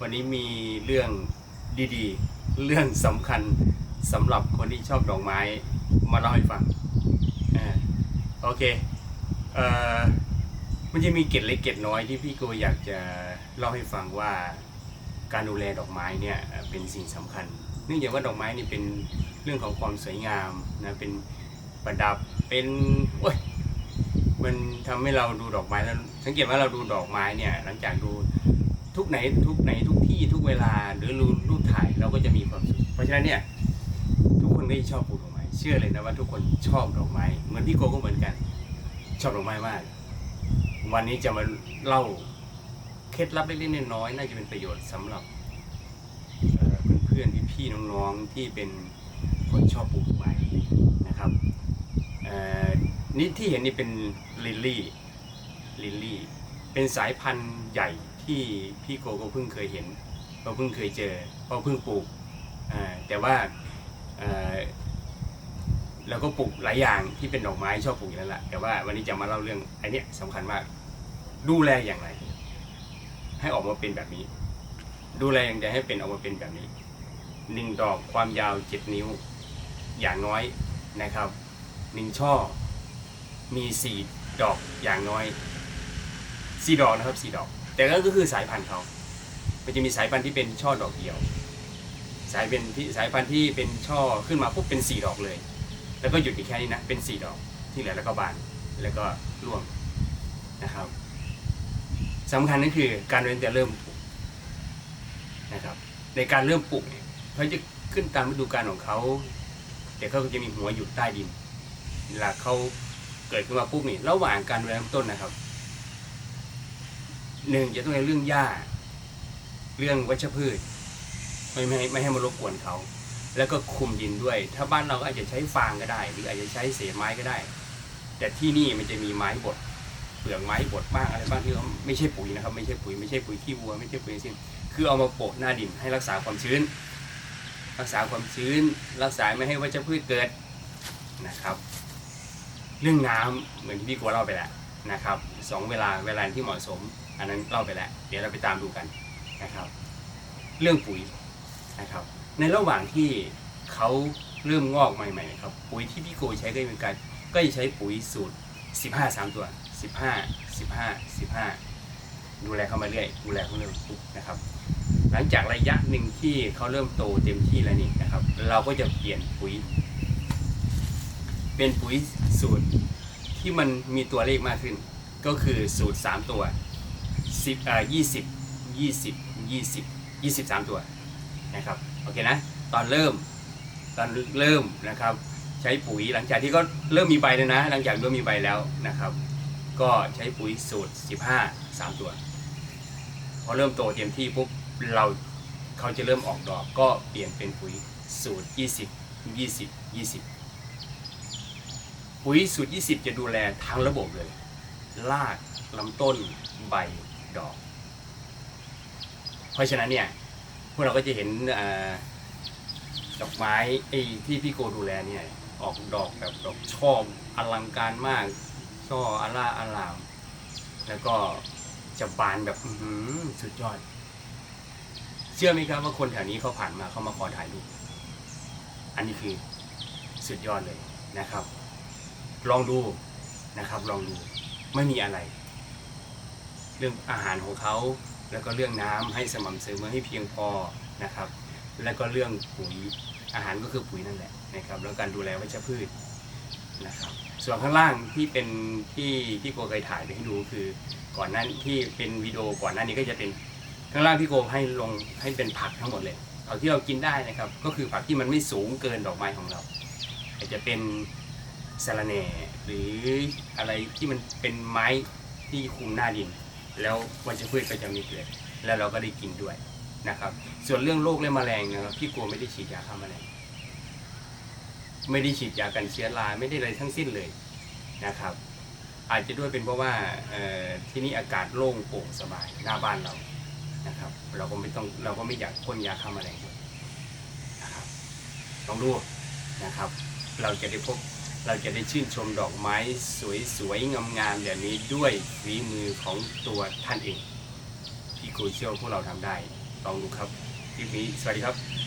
วันนี้มีเรื่องดีๆ เรื่องสำคัญสำหรับคนที่ชอบดอกไม้มาเล่าให้ฟังอ่าโอเคเอ่อมันจะมีเกร็ดเล็กเกร็ดน้อยที่พี่โกอยากจะเล่าให้ฟังว่าการดูแลดอกไม้เนี่ยเป็นสิ่งสำคัญ เนื่องจากว่าดอกไม้นี่เป็นเรื่องของความสวยงามนะเป็นประดับเป็นโอ้ยมันทำให้เราดูดอกไม้แล้วสังเกตว่าเราดูดอกไม้เนี่ยหลังจากดู ทุกไหนทุกไหนทุกที่ทุกเวลาหรือรูรูปถ่ายเราก็จะมีความสุขเพราะฉะนั้นเนี่ยทุกคนก็ชอบปลูกดอกไม้เชื่อเลยนะว่าทุกคนชอบดอกไม้เหมือนพี่โกก็เหมือนกัน ชอบดอกไม้มาก วันนี้จะมาเล่าเคล็ดลับเล็กๆน้อยๆน่าจะเป็นประโยชน์สำหรับเพื่อนๆพี่ๆน้องๆที่เป็นคนชอบปลูกดอกไม้นะครับนี่ที่เห็นนี่เป็นลิลลี่ลิลลี่เป็นสายพันธุ์ใหญ่ ที่พี่โกก็เพิ่งเคยเห็นเราเพิ่งเคยเจอเพราะเพิ่งปลูกอ่าแต่ว่าเอ่อเราก็ปลูกหลายอย่างที่เป็นดอกไม้ชอบปลูกอยู่แล้วล่ะแต่ว่าวันนี้จะมาเล่าเรื่องไอ้นี้ยสำคัญมาก ดูแลอย่างไร ให้ออกมาเป็นแบบนี้ ดูแลอย่างไรให้เป็นออกมาเป็นแบบนี้หนึ่งดอกความยาวเจ็ดนิ้ว อย่างน้อยนะครับหนึ่งช่อมีสี่ดอกอย่างน้อยสี่ดอกนะครับสี่ดอก แต่ก็คือสายพันธุ์เขา มันจะมีสายพันธุ์ที่เป็นช่อดอกเดียว สายเป็นที่สายพันธุ์ที่เป็นช่อขึ้นมาปุ๊บเป็นสี่ดอกเลย แล้วก็หยุดอีกแค่นี้นะ เป็นสี่ดอก ที่เหลือแล้วก็บาน แล้วก็ร่วงนะครับสำคัญก็คือการเริ่มแต่เริ่มปลูกนะครับ ในการเริ่มปลูกเนี่ยเขาจะขึ้นตามฤดูกาลของเขา แต่เขาจะมีหัวอยู่ใต้ดินเวลาเขาเกิดขึ้นมาปุ๊บนี่ ระหว่างการดูแลลำต้นนะครับ หนึ่งจะต้องในเรื่องหญ้า เรื่องวัชพืช ไม่ไม่ให้ไม่ให้มารบกวนเขา แล้วก็คุมดินด้วย ถ้าบ้านเราก็อาจจะใช้ฟางก็ได้ หรืออาจจะใช้เศษไม้ก็ได้ แต่ที่นี่มันจะมีไม้บดเปลือกไม้บดบ้างอะไรบ้างที่เขาไม่ใช่ปุ๋ยนะครับ ไม่ใช่ปุ๋ยไม่ใช่ปุ๋ยขี้วัวไม่ใช่ปุ๋ยสิ้นคือเอามาโปะหน้าดินให้รักษาความชื้น รักษาความชื้น รักษาไม่ให้วัชพืชเกิดนะครับ เรื่องน้ำเหมือนที่พี่กัวเล่าไปแล้วนะครับสองเวลาเวลาที่เหมาะสม อันนั้นเล่าไปแล้ว เดี๋ยวเราไปตามดูกันนะครับ เรื่องปุ๋ยนะครับ ในระหว่างที่เขาเริ่มงอกใหม่ๆนะครับปุ๋ยที่พี่โกใช้ก็เป็นการก็จะใช้ปุ๋ยสูตร 15 3 ตัว 15 15 15 ดูแลเขามาเรื่อยดูแลเขาเรื่อยปุ๊บนะครับ หลังจากระยะหนึ่งที่เขาเริ่มโตเต็มที่แล้วนี่นะครับ เราก็จะเปลี่ยนปุ๋ย เป็นปุ๋ยสูตรที่มันมีตัวเลขมากขึ้น ก็คือสูตร 3 ตัว 10อ่า20 20 20 23ตัวนะครับโอเคนะตอนเริ่มตอนเริ่มนะครับใช้ปุ๋ยหลังจากที่ก็เริ่มมีใบแล้วนะ หลังจากเริ่มมีใบแล้วนะครับ ก็ใช้ปุ๋ยสูตร 15 3 ตัว พอเริ่มโตเต็มที่ปุ๊บเราเขาจะเริ่มออกดอกก็เปลี่ยนเป็นปุ๋ยสูตร 20 20 20 ปุ๋ยสูตร 20 จะดูแลทั้งระบบเลยรากลำต้นใบ ดอก เพราะฉะนั้นเนี่ยพวกเราก็จะเห็นอดอกไม้ไอ้ที่พี่โกดูแลเนี่ยออกดอกแบบดอกช่ออลังการมากช่ออาล่าอลาม แล้วก็จะบานแบบหืสุดยอด เชื่อไหมครับว่าคนแถวนี้เขาผ่านมาเขามาขอถ่ายรูปอันนี้คือสุดยอดเลยนะครับ ลองดูนะครับ ลองดูไม่มีอะไร รื่องอาหารของเขา แล้วก็เรื่องน้ำให้สม่ำเสมอให้เพียงพอนะครับ แล้วก็เรื่องปุ๋ยอาหารก็คือปุ๋ยนั่นแหละนะครับ แล้วการดูแลวัชพืชนะครับ ส่วนข้างล่างที่เป็นที่ที่โกเคยถ่ายไปให้ดูคือก่อนหนั้นที่เป็นวิดีโอก่อนหน้านี้ก็จะเป็นข้างล่างที่โกให้ลงให้เป็นผักทั้งหมดเลยเอาที่เรากินได้นะครับ ก็คือผักที่มันไม่สูงเกินดอกไม้ของเราอาจจะเป็นสะระแหน่หรืออะไรที่มันเป็นไม้ที่คุมหน้าดิน แล้ววัชพืชก็จะม่เกิด แล้วเราก็ได้กินด้วยนะครับ ส่วนเรื่องโรคและแมลงนะครับพี่กลัวไม่ได้ฉีดยาฆ่าแมลงไม่ได้ฉีดยากันเชื้อราไม่ได้อะไรทั้งสิ้นเลยนะครับ อาจจะด้วยเป็นเพราะว่าที่นี่อากาศโล่งโปร่งสบายหน้าบ้านเรานะครับ เราก็ไม่ต้องเราก็ไม่อยากพ่นยาฆ่าแมลงด้วยนะครับลองดูนะครับ เราจะได้พบ เราจะได้ชื่นชมดอกไม้สวยๆ งามๆแบบนี้ด้วยฝีมือของตัวท่านเอง พี่ครูเชื่อว่าพวกเราทำได้ ลองดูครับคลิปนี้สวัสดีครับ